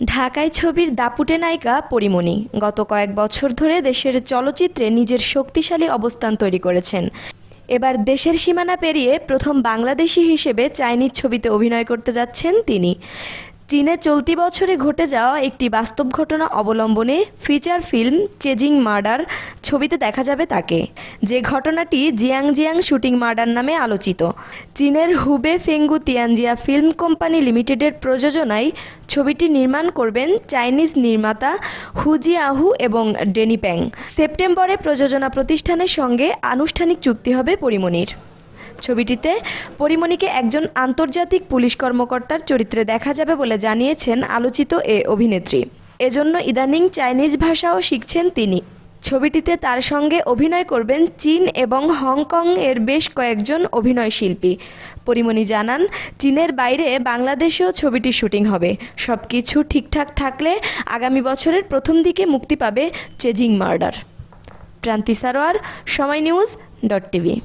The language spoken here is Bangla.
ঢাকায় ছবির দাপুটে নায়িকা পরিমণি গত কয়েক বছর ধরে দেশের চলচ্চিত্রে নিজের শক্তিশালী অবস্থান তৈরি করেছেন। এবার দেশের সীমানা পেরিয়ে প্রথম বাংলাদেশি হিসেবে চাইনিজ ছবিতে অভিনয় করতে যাচ্ছেন তিনি। চীনে চলতি বছরে ঘটে যাওয়া একটি বাস্তব ঘটনা অবলম্বনে ফিচার ফিল্ম চেজিং মার্ডার ছবিতে দেখা যাবে তাকে। যে ঘটনাটি জিয়াং জিয়াং শুটিং মার্ডার নামে আলোচিত। চীনের হুবে ফেঙ্গু তিয়ানজিয়া ফিল্ম কোম্পানি লিমিটেডের প্রযোজনায় ছবিটি নির্মাণ করবেন চাইনিজ নির্মাতা হুজি আহু এবং ডেনি প্যাং। সেপ্টেম্বরে প্রযোজনা প্রতিষ্ঠানের সঙ্গে আনুষ্ঠানিক চুক্তি হবে পরিমণির ছবিটিতে পরিমণিকে একজন আন্তর্জাতিক পুলিশ কর্মকর্তার চরিত্রে দেখা যাবে বলে জানিয়েছেন আলোচিত এ অভিনেত্রী। এজন্য ইদানিং চাইনিজ ভাষাও শিখছেন তিনি। ছবিটিতে তার সঙ্গে অভিনয় করবেন চীন এবং হংকং এর বেশ কয়েকজন অভিনয় শিল্পী। পরিমণি জানান, চীনের বাইরে বাংলাদেশেও ছবিটি শুটিং হবে। সব কিছু ঠিকঠাক থাকলে আগামী বছরের প্রথম দিকে মুক্তি পাবে চেজিং মার্ডার। প্রান্তি সারোয়ার, সময় নিউজ ডট টিভি।